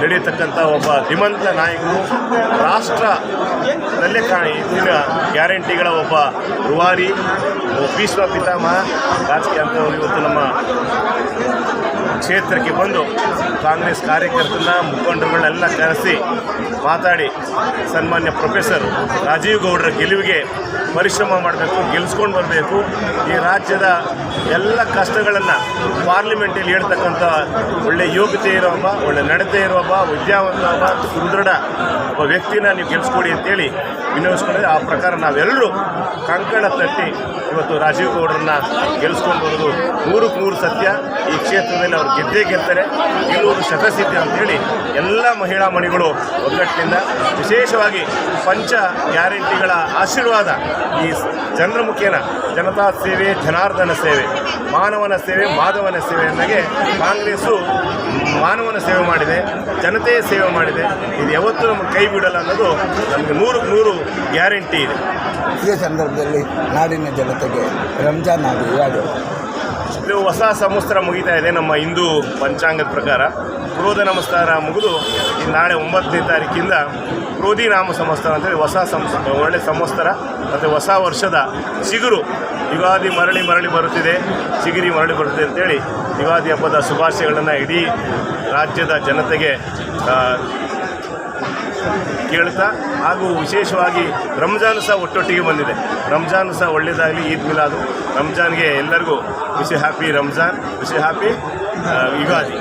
ಮೆರಿತಕ್ಕಂಥ ಒಬ್ಬ ಧೀಮಂತ ನಾಯಕರು ರಾಷ್ಟ್ರ ಕಾಣಿ. ಇಂದಿನ ಗ್ಯಾರಂಟಿಗಳ ಒಬ್ಬ ರೂವಾರಿ ಭೀಷ್ಮ ಪಿತಾಮಹ ರಾಜಕೀಯ ಅಂತವರು ಇವತ್ತು ನಮ್ಮ ಕ್ಷೇತ್ರಕ್ಕೆ ಬಂದು ಕಾಂಗ್ರೆಸ್ ಕಾರ್ಯಕರ್ತರನ್ನ, ಮುಖಂಡರುಗಳನ್ನೆಲ್ಲ ಕರೆಸಿ ಮಾತಾಡಿ ಸನ್ಮಾನ್ಯ ಪ್ರೊಫೆಸರ್ ರಾಜೀವ್ ಗೌಡರ ಗೆಲುವಿಗೆ ಪರಿಶ್ರಮ ಮಾಡಬೇಕು ಗೆಲ್ಲಿಸ್ಕೊಂಡು ಬರಬೇಕು. ಈ ರಾಜ್ಯದ ಎಲ್ಲ ಕಷ್ಟಗಳನ್ನು ಪಾರ್ಲಿಮೆಂಟಲ್ಲಿ ಹೇಳ್ತಕ್ಕಂಥ ಒಳ್ಳೆ ಯೋಗ್ಯತೆ ಇರೋ ಒಬ್ಬ ಒಳ್ಳೆ ನಡತೆ ಇರೋ ಒಬ್ಬ ವಿದ್ಯಾವಂತ ಒಬ್ಬ ಸುದೃಢ ಒಬ್ಬ ವ್ಯಕ್ತಿನ ನೀವು ಗೆಲ್ಲಿಸ್ಕೊಡಿ ಅಂತೇಳಿ ವಿನಿಯೋಗಿಸ್ಕೊಂಡಿದ್ದೆ ಆ ಪ್ರಕಾರ ನಾವೆಲ್ಲರೂ ಕಂಕಣ ತಟ್ಟಿ ಇವತ್ತು ರಾಜೀವ್ ಗೌಡರನ್ನ ಗೆಲ್ಸ್ಕೊಂಡು ಬರೋದು ನೂರಕ್ಕೆ ನೂರು ಸತ್ಯ. ಈ ಕ್ಷೇತ್ರದಲ್ಲಿ ಅವ್ರು ಗೆದ್ದೇ ಗೆಲ್ತಾರೆ. ಗೆಲ್ಲುವುದು ಶತಸಿದ್ಧ ಅಂತೇಳಿ ಎಲ್ಲ ಮಹಿಳಾ ಮಣಿಗಳು ಒಗ್ಗಟ್ಟಿನಿಂದ ವಿಶೇಷವಾಗಿ ಪಂಚ ಗ್ಯಾರಂಟಿಗಳ ಆಶೀರ್ವಾದ ಈ ಜನರ ಮುಖೇನ ಜನತಾ ಸೇವೆ, ಜನಾರ್ದನ ಸೇವೆ, ಮಾನವನ ಸೇವೆ, ಮಾಧವನ ಸೇವೆ ಅನ್ನೋಗೆ ಕಾಂಗ್ರೆಸ್ಸು ಮಾನವನ ಸೇವೆ ಮಾಡಿದೆ ಜನತೆಯ ಸೇವೆ ಮಾಡಿದೆ. ಇದು ಯಾವತ್ತೂ ನಮಗೆ ಕೈ ಬಿಡಲ್ಲ ಅನ್ನೋದು ನಮಗೆ ನೂರಕ್ಕೆ ನೂರು ಗ್ಯಾರಂಟಿ ಇದೆ. ಇದೇ ಸಂದರ್ಭದಲ್ಲಿ ನಾಡಿನ ಜನತೆಗೆ ರಂಜಾನ್ ಆಗಿ ಇದು ಹೊಸ ಸಂವತ್ಸರ ಮುಗಿತಾ ಇದೆ ನಮ್ಮ ಹಿಂದೂ ಪಂಚಾಂಗದ ಪ್ರಕಾರ. ಕ್ರೋಧ ನಮಸ್ಕಾರ ಮುಗಿದು ಈ ನಾಳೆ ಒಂಬತ್ತನೇ ತಾರೀಕಿಂದ ಕ್ರೋಧಿ ನಾಮ ಸಂವತ್ಸರ ಅಂತೇಳಿ ಹೊಸ ಸಂಸ್ ಒಳ್ಳೆ ಸಂವತ್ಸರ, ಮತ್ತು ಹೊಸ ವರ್ಷದ ಚಿಗುರು ಯುಗಾದಿ ಮರಳಿ ಮರಳಿ ಬರುತ್ತಿದೆ, ಚಿಗಿರಿ ಮರಳಿ ಬರುತ್ತಿದೆ ಅಂತೇಳಿ ಯುಗಾದಿ ಹಬ್ಬದ ಶುಭಾಶಯಗಳನ್ನು ಇಡೀ ರಾಜ್ಯದ ಜನತೆಗೆ ಕೇಳ್ತಾ ಹಾಗೂ ವಿಶೇಷವಾಗಿ ರಂಜಾನ್ ಸಹ ಒಟ್ಟೊಟ್ಟಿಗೆ ಬಂದಿದೆ. ರಂಜಾನ್ ಸಹ ಒಳ್ಳೆಯದಾಗಲಿ ಈದ್ ಮಿಲಾದು. ರಂಜಾನ್ಗೆ ಎಲ್ಲರಿಗೂ wish happy Ramzan wish happy Ugadi.